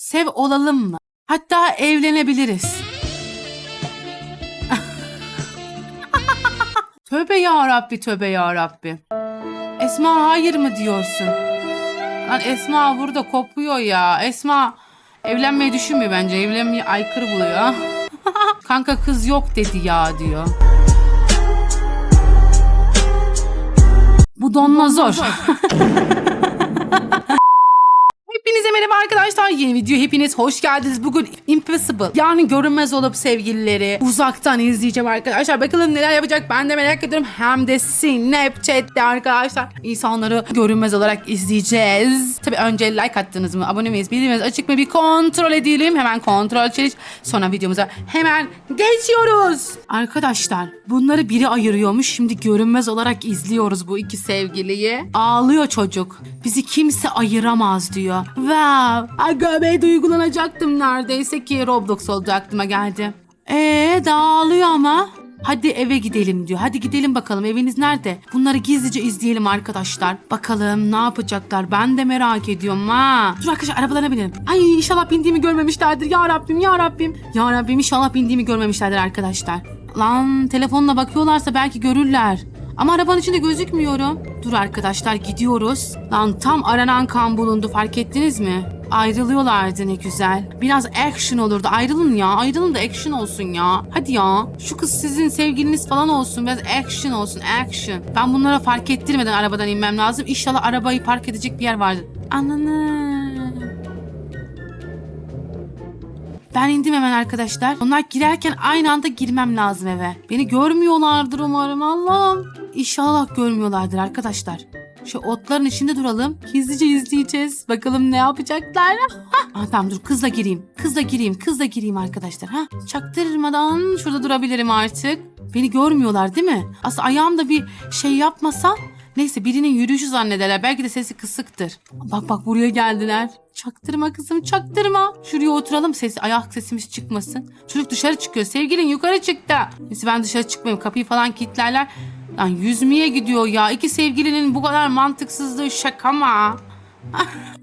Sev olalım mı? Hatta evlenebiliriz. tövbe ya Rabbi, tövbe ya Rabbi. Esma hayır mı diyorsun? Lan Esma burada kopuyor ya. Esma evlenmeyi düşünmüyor bence. Evlenmeyi aykırı buluyor. Kanka kız yok dedi ya diyor. Bu donma zor. Hepinize merhaba arkadaşlar. Yeni video hepiniz hoş geldiniz. Bugün Impossible yani görünmez olup sevgilileri uzaktan izleyeceğim arkadaşlar. Bakalım neler yapacak ben de merak ediyorum. Hem de Snapchat'te arkadaşlar. insanları görünmez olarak izleyeceğiz. Tabi önce like attınız mı? Abone miyiz? Bildiğiniz açık mı? Bir kontrol edelim. Hemen kontrol challenge. Sonra videomuza hemen geçiyoruz. Arkadaşlar bunları biri ayırıyormuş. Şimdi görünmez olarak izliyoruz bu iki sevgiliyi. Ağlıyor çocuk. Bizi kimse ayıramaz diyor. Wow. Aga be duygulanacaktım neredeyse ki Roblox oldu aklıma geldi. Eee dağılıyor ama. Hadi eve gidelim diyor. Hadi gidelim bakalım eviniz nerede? Bunları gizlice izleyelim arkadaşlar. Bakalım ne yapacaklar? Ben de merak ediyorum ha. Dur arkadaşlar arabalarına binelim. Ay inşallah bindiğimi görmemişlerdir. Ya Rabbim ya Rabbim. Ya Rabbim inşallah bindiğimi görmemişlerdir arkadaşlar. Lan telefonla bakıyorlarsa belki görürler. Ama arabanın içinde gözükmüyorum. Dur arkadaşlar gidiyoruz. Lan tam aranan kan bulundu fark ettiniz mi? Ayrılıyorlardı ne güzel. Biraz action olurdu. Ayrılın ya. Ayrılın da action olsun ya. Hadi ya. Şu kız sizin sevgiliniz falan olsun. Biraz action olsun. Action. Ben bunlara fark ettirmeden arabadan inmem lazım. İnşallah arabayı park edecek bir yer vardır. Ananı. Ben indim hemen arkadaşlar. Onlar girerken aynı anda girmem lazım eve. Beni görmüyorlardır umarım Allah'ım. İnşallah görmüyorlardır arkadaşlar. Şu otların içinde duralım. Gizlice izleyeceğiz. Bakalım ne yapacaklar. Ha, tamam dur kızla gireyim. Kızla gireyim. Kızla gireyim arkadaşlar. Ha, çaktırmadan şurada durabilirim artık. Beni görmüyorlar değil mi? Aslında ayağımda bir şey yapmasa Neyse birinin yürüyüşü zannederler. Belki de sesi kısıktır. Bak bak buraya geldiler. Çaktırma kızım çaktırma. Şuraya oturalım ses ayak sesimiz çıkmasın. Çocuk dışarı çıkıyor. Sevgilin yukarı çıktı. Neyse ben dışarı çıkmayayım. Kapıyı falan kilitlerler. Lan yüzmeye gidiyor ya. İki sevgilinin bu kadar mantıksızlığı şaka mı?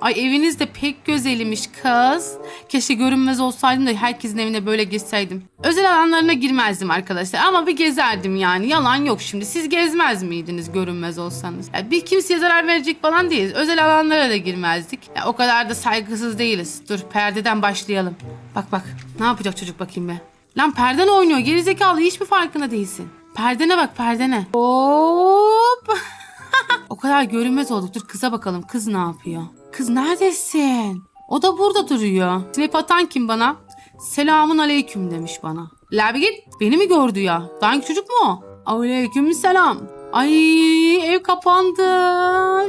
Ay eviniz de pek güzelmiş kız. Keşke görünmez olsaydım da herkesin evine böyle gezseydim. Özel alanlarına girmezdim arkadaşlar ama bir gezerdim yani. Yalan yok şimdi. Siz gezmez miydiniz görünmez olsanız? Ya bir kimseye zarar verecek falan değiliz. Özel alanlara da girmezdik. Ya o kadar da saygısız değiliz. Dur perdeden başlayalım. Bak bak ne yapacak çocuk bakayım be. Lan perden oynuyor gerizekalı hiç mi farkında değilsin? Perdene bak perdene. Hop. Kadar görünmez olduk. Dur kıza bakalım. Kız ne yapıyor? Kız neredesin? O da burada duruyor. Snap atan kim bana? Selamun aleyküm demiş bana. La bir git. Beni mi gördü ya? Dank çocuk mu o? Aleyküm selam. Ay ev kapandı.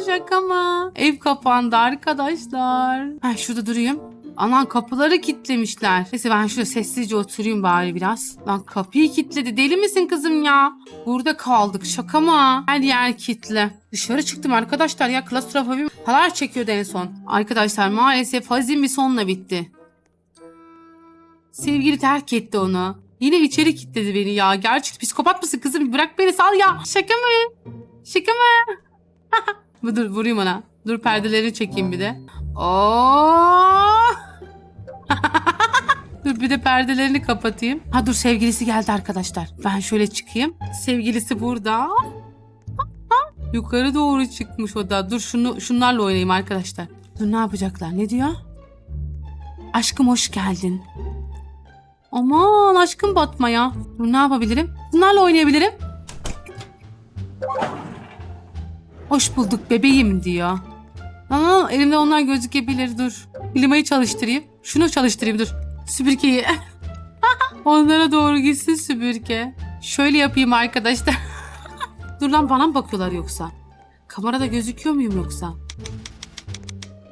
Şaka mı? Ev kapandı arkadaşlar. Ha şurada durayım. Anan kapıları kilitlemişler. Neyse ben şurada sessizce oturayım bari biraz. Lan kapıyı kilitledi. Deli misin kızım ya? Burada kaldık. Şaka mı? Her yer kilitli. Dışarı çıktım arkadaşlar ya. Klostrofobim halar çekiyordu en son. Arkadaşlar maalesef hazin bir sonla bitti. Sevgili terk etti onu. Yine içeri kilitledi beni ya. Gerçek psikopat mısın kızım? Bırak beni sal ya. Şaka mı? Şaka mı? Bu dur vurayım ona. Dur perdelerini çekeyim bir de. Oo! dur bir de perdelerini kapatayım. Ha dur sevgilisi geldi arkadaşlar. Ben şöyle çıkayım. Sevgilisi burada. Yukarı doğru çıkmış o da. Dur şunu şunlarla oynayayım arkadaşlar. Dur ne yapacaklar? Ne diyor? Aşkım hoş geldin. Aman aşkım batma ya. Dur ne yapabilirim? Bunlarla oynayabilirim. Hoş bulduk bebeğim diyor. Aa, elimde onlar gözükebilir dur. Klimayı çalıştırayım. Şunu çalıştırayım dur. Süpürgeyi. Onlara doğru gitsin süpürge. Şöyle yapayım arkadaşlar. dur lan bana mı bakıyorlar yoksa? Kamerada gözüküyor muyum yoksa?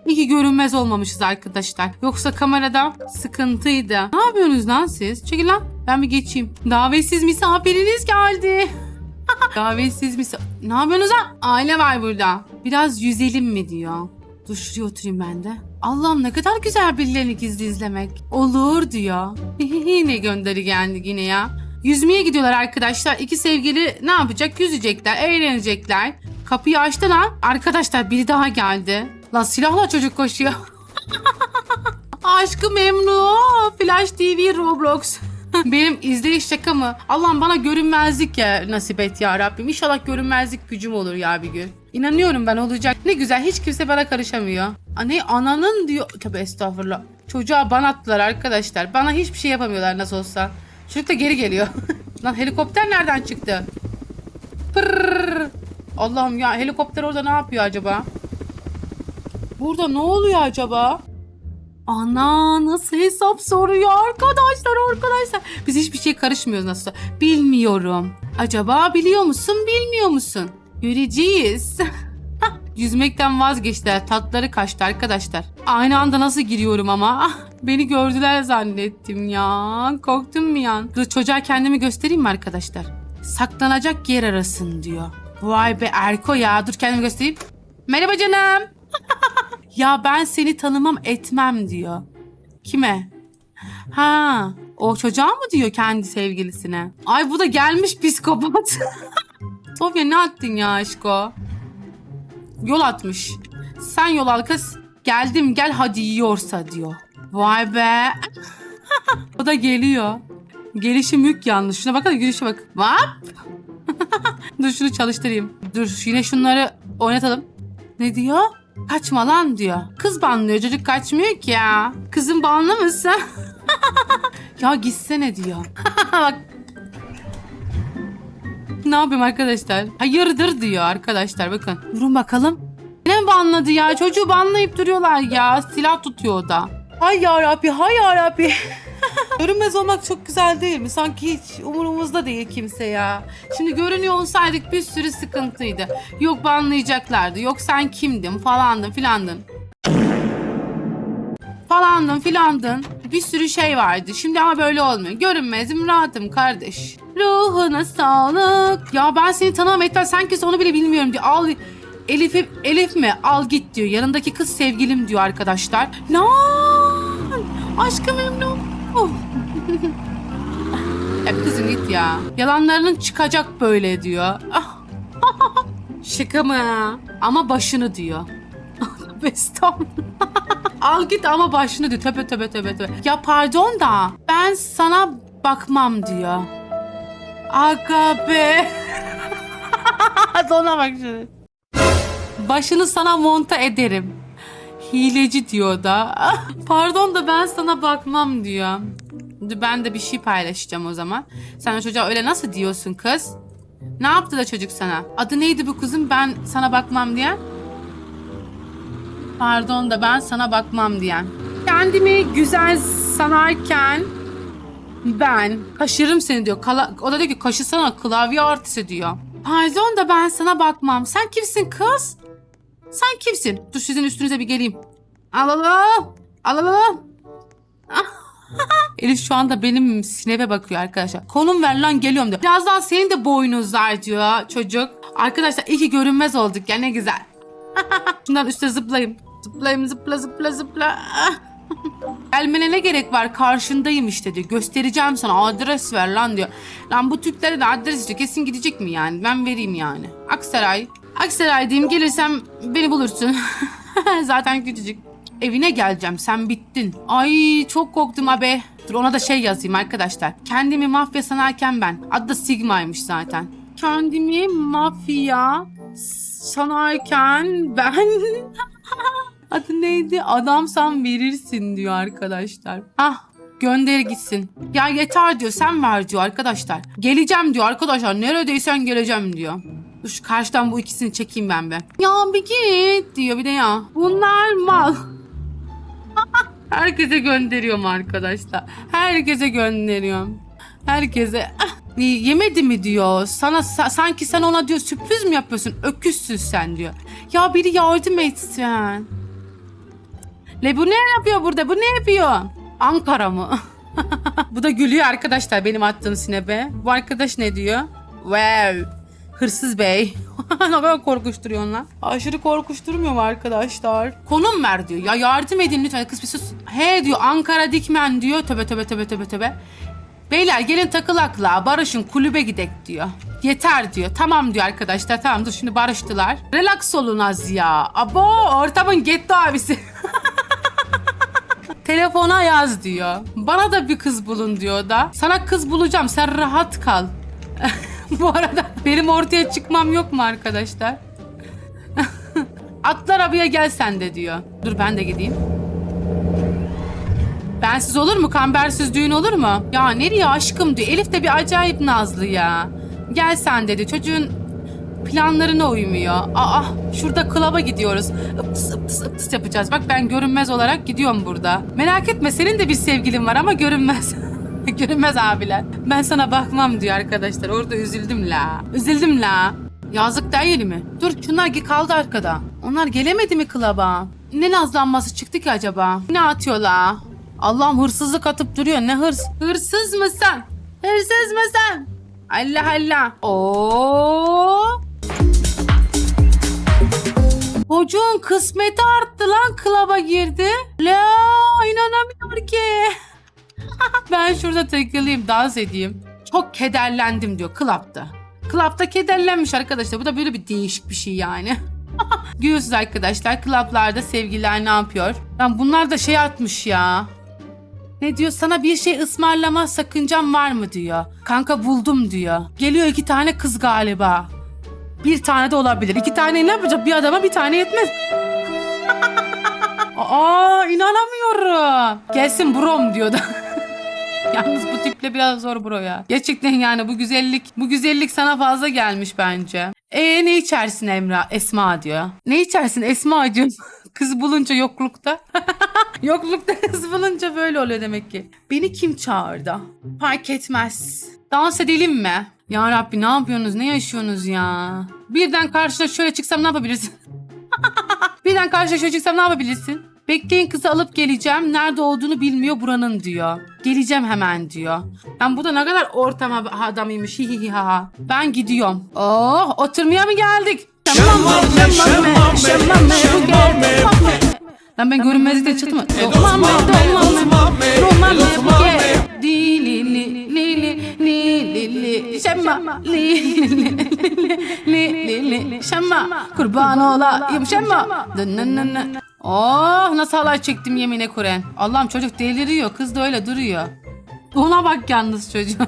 İyi ki görünmez olmamışız arkadaşlar. Yoksa kamerada sıkıntıydı. Ne yapıyorsunuz lan siz? Çekil lan. Ben bir geçeyim. Davetsiz misafiriniz geldi. Davetsiz misafir... Ne yapıyorsunuz lan? Aile var burada. Biraz yüzelim mi diyor. Dur şuraya oturayım ben de. Allah'ım ne kadar güzel birilerini gizli izlemek. Olur diyor. yine gönderi geldi yine ya. Yüzmeye gidiyorlar arkadaşlar. İki sevgili ne yapacak? Yüzecekler, eğlenecekler. Kapıyı açtı lan. Arkadaşlar biri daha geldi. Lan silahla çocuk koşuyor. Aşkı Memnu. Flash TV Roblox. Benim izleyiş şaka mı? Allah'ım bana görünmezlik ya nasip et ya Rabbim. İnşallah görünmezlik gücüm olur ya bir gün. İnanıyorum ben olacak. Ne güzel hiç kimse bana karışamıyor. Aa, Ne ananın diyor. Tabi estağfurullah. Çocuğa ban attılar arkadaşlar. Bana hiçbir şey yapamıyorlar nasıl olsa. Çocuk da geri geliyor. Lan helikopter nereden çıktı? Pırrrr. Allah'ım ya helikopter orada ne yapıyor acaba? Burada ne oluyor acaba? Ana nasıl hesap soruyor arkadaşlar arkadaşlar. Biz hiçbir şey karışmıyoruz nasıl? Bilmiyorum. Acaba biliyor musun bilmiyor musun? Göreceğiz. Yüzmekten vazgeçtiler. Tatları kaçtı arkadaşlar. Aynı anda nasıl giriyorum ama. Beni gördüler zannettim ya. Korktum bir an. Dur çocuğa kendimi göstereyim mi arkadaşlar? Saklanacak yer arasın diyor. Vay be Erko ya. Dur kendimi göstereyim. Merhaba canım. Ya ben seni tanımam etmem diyor. Kime? Ha, o çocuğa mı diyor kendi sevgilisine? Ay bu da gelmiş psikopat. Sofya ne attın ya aşko? Yol atmış. Sen yol al kız. Geldim gel hadi yiyorsa diyor. Vay be. o da geliyor. Gelişi mük yanlış. Şuna bakın gülüşe bak. Vap. Dur şunu çalıştırayım. Dur yine şunları oynatalım. Ne diyor? Kaçma lan diyor. Kız banlıyor çocuk kaçmıyor ki ya. Kızın banlı mısın? ya gitsene diyor. Bak. Ne yapayım arkadaşlar? Hayırdır diyor arkadaşlar bakın. Durun bakalım. Ne banladı ya? Çocuğu banlayıp duruyorlar ya. Silah tutuyor o da. Hay yarabbi hay yarabbi. Görünmez olmak çok güzel değil mi? Sanki hiç umurumuzda değil kimse ya. Şimdi görünüyor olsaydık bir sürü sıkıntıydı. Yok banlayacaklardı. Yok sen kimdin falandın filandın. Falandın filandın. Bir sürü şey vardı. Şimdi ama böyle olmuyor. Görünmezim rahatım kardeş. Ruhuna sağlık. Ya ben seni tanımam etmem. Sen kimse onu bile bilmiyorum diyor. Al Elif'i Elif mi? Al git diyor. Yanındaki kız sevgilim diyor arkadaşlar. Lan! Aşkım memnun. Oh. ya kızım git ya. Yalanlarının çıkacak böyle diyor. Ah. Şaka mı? Ama başını diyor. Bestam. Al git ama başını diyor. Töbe töbe töbe töbe. Ya pardon da ben sana bakmam diyor. Aga be. Bak şimdi. Başını sana monta ederim. Hileci diyor da. Pardon da ben sana bakmam diyor. Ben de bir şey paylaşacağım o zaman. Sen o çocuğa öyle nasıl diyorsun kız? Ne yaptı da çocuk sana? Adı neydi bu kızın ben sana bakmam diyen? Pardon da ben sana bakmam diyen. Kendimi güzel sanarken ben kaşırım seni diyor. Kala, o da diyor ki kaşısana klavye artisti diyor. Pardon da ben sana bakmam. Sen kimsin kız? Sen kimsin? Dur sizin üstünüze bir geleyim. Alalım. Alalım. Elif şu anda benim sinebe bakıyor arkadaşlar. Konum ver lan geliyorum diyor. Birazdan senin de boynun uzar diyor çocuk. Arkadaşlar iyi ki görünmez olduk ya ne güzel. Şundan üstte zıplayayım. Zıplayayım zıpla zıpla zıpla. Gelmene ne gerek var karşındayım işte diyor. Göstereceğim sana adres ver lan diyor. Lan bu Türklere de adres istiyor. Kesin gidecek mi yani? Ben vereyim yani. Aksaray. Aksaray diyeyim gelirsem beni bulursun. Zaten küçücük. Evine geleceğim sen bittin. Ay çok korktum abi. Dur ona da şey yazayım arkadaşlar. Kendimi mafya sanarken ben. Adı da Sigma'ymış zaten. Kendimi mafya sanarken ben... Adı neydi? Adamsan verirsin diyor arkadaşlar. Ah gönder gitsin. Ya yeter diyor sen ver diyor arkadaşlar. Geleceğim diyor arkadaşlar neredeysen geleceğim diyor. Dur şu karşıdan bu ikisini çekeyim ben be. Ya bir git diyor bir de ya. Bunlar mal. Herkese gönderiyorum arkadaşlar. Herkese gönderiyorum. Herkese. Ah, yemedi mi diyor. Sana sa- sanki sen ona diyor sürpriz mi yapıyorsun? Öküzsün sen diyor. Ya biri yardım etsin. Le bu ne yapıyor burada? Bu ne yapıyor? Ankara mı? bu da gülüyor arkadaşlar benim attığım sinebe. Bu arkadaş ne diyor? Wow. Hırsız bey. ne kadar korkuşturuyorsun lan. Aşırı korkuşturmuyor mu arkadaşlar? Konum ver diyor. Ya yardım edin lütfen. Kız bir sus. He diyor Ankara Dikmen diyor. Töbe töbe töbe töbe töbe. Beyler gelin takılakla barışın kulübe gidek diyor. Yeter diyor. Tamam diyor arkadaşlar. Tamam dur şimdi barıştılar. Relax olun az ya. Abo ortamın getto abisi. telefona yaz diyor. Bana da bir kız bulun diyor da. Sana kız bulacağım sen rahat kal. Bu arada benim ortaya çıkmam yok mu arkadaşlar? Atla arabaya gel sen de diyor. Dur ben de gideyim. Bensiz olur mu? Kambersiz düğün olur mu? Ya nereye aşkım diyor. Elif de bir acayip nazlı ya. Gel sen dedi. Çocuğun planlarına uymuyor. Aa şurada klaba gidiyoruz. Iptıs ıptıs ıptıs yapacağız. Bak ben görünmez olarak gidiyorum burada. Merak etme senin de bir sevgilin var ama görünmez. görünmez abiler. Ben sana bakmam diyor arkadaşlar. Orada üzüldüm la. Üzüldüm la. Yazık değil mi? Dur şunlar kaldı arkada. Onlar gelemedi mi klaba? Ne nazlanması çıktı ki acaba? Ne atıyorlar? Allah'ım hırsızlık atıp duruyor. Ne hırs? Hırsız mısın? Hırsız mısın? Allah Allah. Oo. Çocuğun kısmeti arttı lan klaba girdi. La inanamıyorum ki. ben şurada takılayım dans edeyim. Çok kederlendim diyor klapta. Klapta kederlenmiş arkadaşlar. Bu da böyle bir değişik bir şey yani. Görüyorsunuz arkadaşlar klaplarda sevgililer ne yapıyor? Lan bunlar da şey atmış ya. Ne diyor sana bir şey ısmarlama sakıncam var mı diyor. Kanka buldum diyor. Geliyor iki tane kız galiba. Bir tane de olabilir. İki tane ne yapacak? Bir adama bir tane yetmez. Aa inanamıyorum. Gelsin brom diyordu. Yalnız bu tiple biraz zor bro ya. Gerçekten yani bu güzellik bu güzellik sana fazla gelmiş bence. E ne içersin Emra? Esma diyor. Ne içersin Esma diyor. Kız bulunca yoklukta. yoklukta kız bulunca böyle oluyor demek ki. Beni kim çağırdı? Fark etmez. Dans edelim mi? Ya Rabbi ne yapıyorsunuz? Ne yaşıyorsunuz ya? Birden karşına şöyle çıksam ne yapabilirsin? Birden karşına şöyle çıksam ne yapabilirsin? Bekleyin kızı alıp geleceğim. Nerede olduğunu bilmiyor buranın diyor. Geleceğim hemen diyor. Ben bu da ne kadar ortama adamıymış. Hi hi hi ha ha. Ben gidiyorum. Oh oturmaya mı geldik? Lan ben görünmezlikte çıktım mı? Domame, domame, domame, bu gel- Di li li li li li li li şemma li li li li li şemma kurban olayım şemma. Oh nasıl halay çektim yemine Kur'an. Allah'ım çocuk deliriyor kız da öyle duruyor. Ona bak yalnız çocuğun.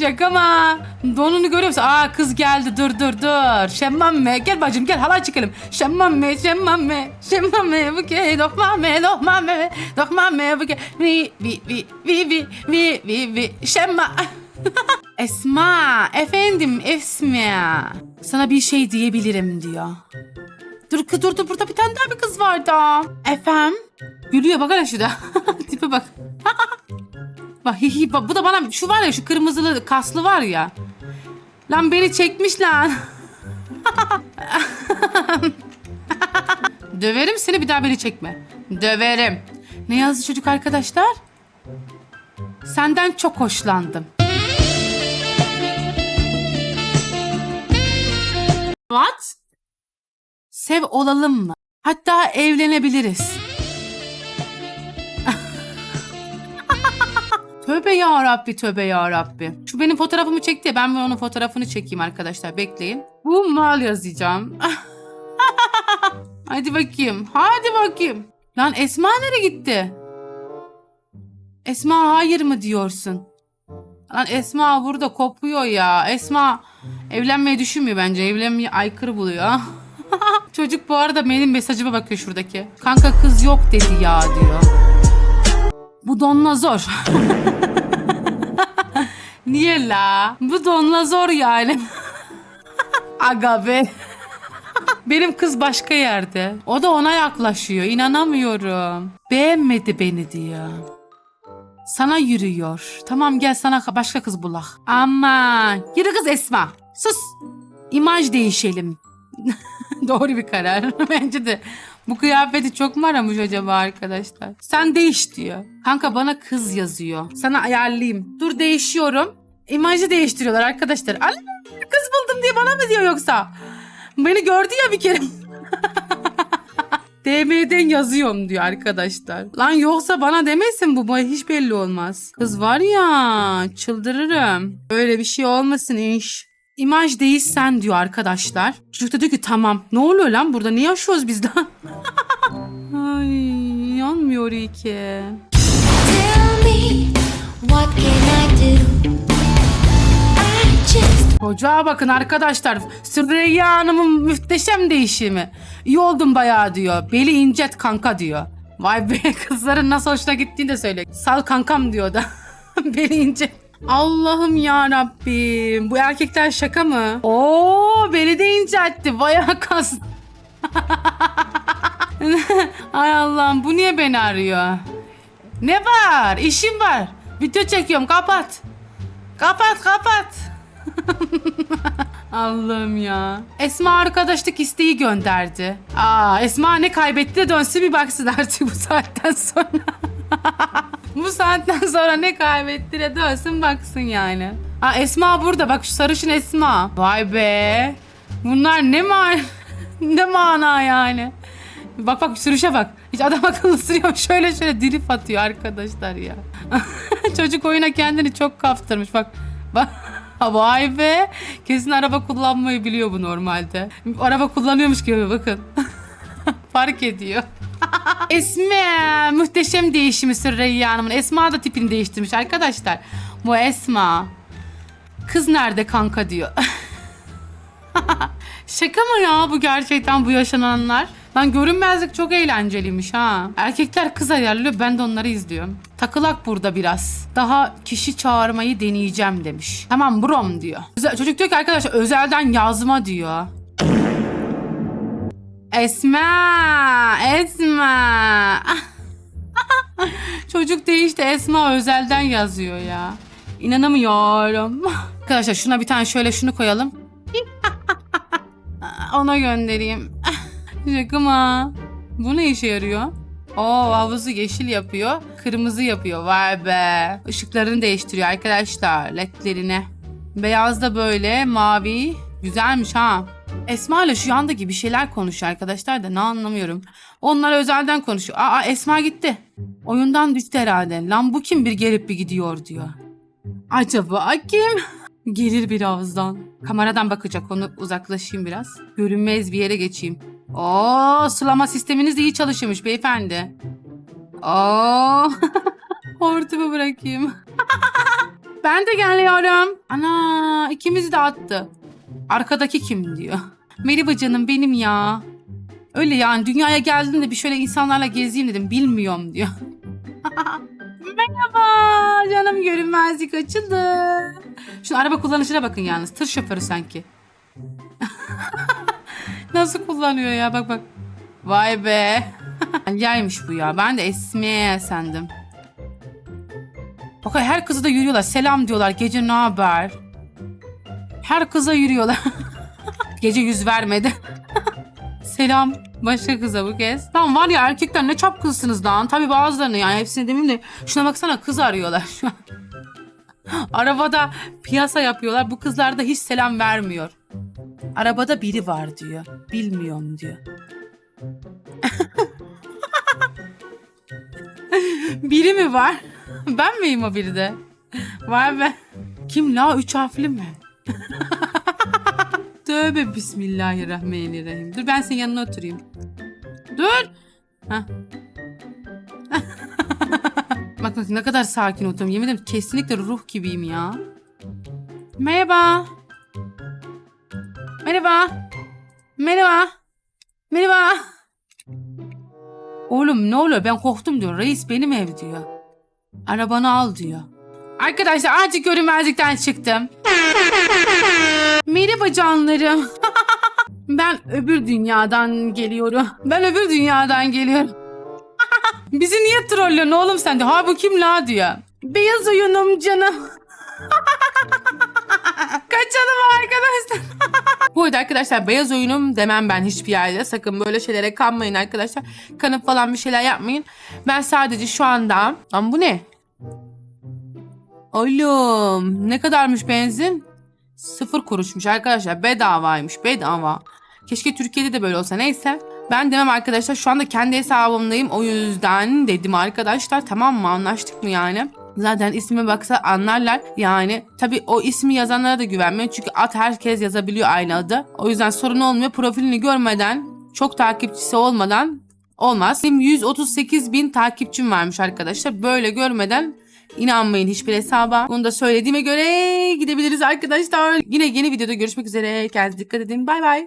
Şaka mı? Donunu görüyor musun? Aa kız geldi dur dur dur. Şemmame gel bacım gel halay çekelim. Şemmame şemmame şemmame buke dokmame dokmame dokmame buke vi vi vi vi vi vi vi vi şemma. Esma efendim Esma. Sana bir şey diyebilirim diyor. Dur kız dur dur burada bir tane daha bir kız var da. Efendim? Gülüyor bak hele şurada. Tipe bak. Bak bu da bana şu var ya şu kırmızılı kaslı var ya. Lan beni çekmiş lan. Döverim seni bir daha beni çekme. Döverim. Ne yazdı çocuk arkadaşlar? Senden çok hoşlandım. What? Sev olalım mı? Hatta evlenebiliriz. Tövbe ya Rabbi, tövbe ya Rabbi. Şu benim fotoğrafımı çekti ya ben onun fotoğrafını çekeyim arkadaşlar. Bekleyin. Bu mal yazacağım. Hadi bakayım. Hadi bakayım. Lan Esma nereye gitti? Esma hayır mı diyorsun? Lan Esma burada kopuyor ya. Esma evlenmeyi düşünmüyor bence. Evlenmeyi aykırı buluyor. Çocuk bu arada benim mesajıma bakıyor şuradaki. Kanka kız yok dedi ya diyor. Bu donla zor. Niye la? Bu donla zor yani. Aga be. Benim kız başka yerde. O da ona yaklaşıyor. İnanamıyorum. Beğenmedi beni diyor. Sana yürüyor. Tamam gel sana başka kız bulak. Aman. Yürü kız Esma. Sus. İmaj değişelim. Doğru bir karar. Bence de. Bu kıyafeti çok mu aramış acaba arkadaşlar? Sen değiş diyor. Kanka bana kız yazıyor. Sana ayarlayayım. Dur değişiyorum. İmajı değiştiriyorlar arkadaşlar. Al kız buldum diye bana mı diyor yoksa? Beni gördü ya bir kere. DM'den yazıyorum diyor arkadaşlar. Lan yoksa bana demesin bu boy hiç belli olmaz. Kız var ya çıldırırım. Öyle bir şey olmasın iş. İmaj değişsen diyor arkadaşlar. Çocuk da diyor ki tamam. Ne oluyor lan burada? Ne yaşıyoruz biz daha? Ay yalnız olmuyor iyi ki. Çocuğa bakın arkadaşlar. Süreyya Hanım'ın muhteşem değişimi. İyi oldun bayağı diyor. Beli incet kanka diyor. Vay be kızların nasıl hoşuna gittiğini de söyle. Sal kankam diyor da. Beli incet. Allah'ım ya Rabbim. Bu erkekler şaka mı? Oo beli de inceltti. Bayağı kas. Ay Allah'ım bu niye beni arıyor? Ne var? İşim var. Video çekiyorum kapat. Kapat kapat. Allah'ım ya. Esma arkadaşlık isteği gönderdi. Aa Esma ne kaybetti de dönsün bir baksın artık bu saatten sonra. bu saatten sonra ne kaybetti de dönsün baksın yani. Aa Esma burada bak şu sarışın Esma. Vay be. Bunlar ne man ne mana yani. Bak bak sürüşe bak. Hiç adam akıllı sürüyor. Şöyle şöyle drip atıyor arkadaşlar ya. Çocuk oyuna kendini çok kaptırmış. Bak. Bak. Vay be. Kesin araba kullanmayı biliyor bu normalde. Araba kullanıyormuş gibi bakın. Fark ediyor. Esma. Muhteşem değişimi Süreyya Hanım'ın. Esma da tipini değiştirmiş arkadaşlar. Bu Esma. Kız nerede kanka diyor. Şaka mı ya bu gerçekten bu yaşananlar? Lan görünmezlik çok eğlenceliymiş ha. Erkekler kız ayarlıyor ben de onları izliyorum. Takılak burada biraz. Daha kişi çağırmayı deneyeceğim demiş. Tamam brom diyor. Çocuk diyor ki arkadaşlar özelden yazma diyor. Esma, Esma. Çocuk değişti Esma özelden yazıyor ya. İnanamıyorum. Arkadaşlar şuna bir tane şöyle şunu koyalım. Ona göndereyim. Şaka mı? Bu ne işe yarıyor? Oo havuzu yeşil yapıyor. Kırmızı yapıyor. Vay be. Işıklarını değiştiriyor arkadaşlar. Ledlerini. Beyaz da böyle mavi. Güzelmiş ha. Esma ile şu yandaki bir şeyler konuşuyor arkadaşlar da ne anlamıyorum. Onlar özelden konuşuyor. Aa Esma gitti. Oyundan düştü herhalde. Lan bu kim bir gelip bir gidiyor diyor. Acaba kim? Gelir birazdan. Kameradan bakacak onu uzaklaşayım biraz. Görünmez bir yere geçeyim. Oo, sulama sisteminiz iyi çalışıyormuş beyefendi. Oo. Hortumu bırakayım. ben de geliyorum. Ana ikimizi de attı. Arkadaki kim diyor. Merhaba canım benim ya. Öyle yani dünyaya geldim de bir şöyle insanlarla gezeyim dedim. Bilmiyorum diyor. Merhaba canım görünmezlik açıldı. Şu araba kullanışına bakın yalnız. Tır şoförü sanki. Nasıl kullanıyor ya bak bak. Vay be. Yaymış bu ya. Ben de Esmiye sandım. Bak her kızı da yürüyorlar. Selam diyorlar. Gece ne haber? Her kıza yürüyorlar. Gece yüz vermedi. Selam. Başka kıza bu kez. Tamam var ya erkekler ne çapkınsınız lan. Tabii bazılarını yani hepsini demeyeyim de. Şuna baksana kız arıyorlar şu an. Arabada piyasa yapıyorlar. Bu kızlar da hiç selam vermiyor. Arabada biri var diyor. Bilmiyorum diyor. biri mi var? Ben miyim o biri de? Vay be. Kim la? Üç harfli mi? Tövbe bismillahirrahmanirrahim. Dur ben senin yanına oturayım. Dur. Hah. bak bak ne kadar sakin oturuyorum. Yemin ederim kesinlikle ruh gibiyim ya. Merhaba. Merhaba. Merhaba. Merhaba. Oğlum ne oluyor ben korktum diyor. Reis benim ev diyor. Arabanı al diyor. Arkadaşlar artık görünmezlikten çıktım. Merhaba canlarım. ben öbür dünyadan geliyorum. Ben öbür dünyadan geliyorum. Bizi niye trollüyorsun oğlum sen de? Ha bu kim la diyor. Beyaz oyunum canım. Kaçalım arkadaşlar. Bu arada arkadaşlar beyaz oyunum demem ben hiçbir yerde. Sakın böyle şeylere kanmayın arkadaşlar. Kanıp falan bir şeyler yapmayın. Ben sadece şu anda... Ama bu ne? Oğlum ne kadarmış benzin? Sıfır kuruşmuş arkadaşlar. Bedavaymış bedava. Keşke Türkiye'de de böyle olsa. Neyse. Ben demem arkadaşlar. Şu anda kendi hesabımdayım. O yüzden dedim arkadaşlar. Tamam mı? Anlaştık mı yani? Zaten isme baksa anlarlar. Yani tabii o ismi yazanlara da güvenmiyorum. Çünkü at herkes yazabiliyor aynı adı. O yüzden sorun olmuyor. Profilini görmeden, çok takipçisi olmadan Olmaz. Benim 138 bin takipçim varmış arkadaşlar. Böyle görmeden inanmayın hiçbir hesaba. Bunu da söylediğime göre gidebiliriz arkadaşlar. Yine yeni videoda görüşmek üzere. Kendinize dikkat edin. Bay bay.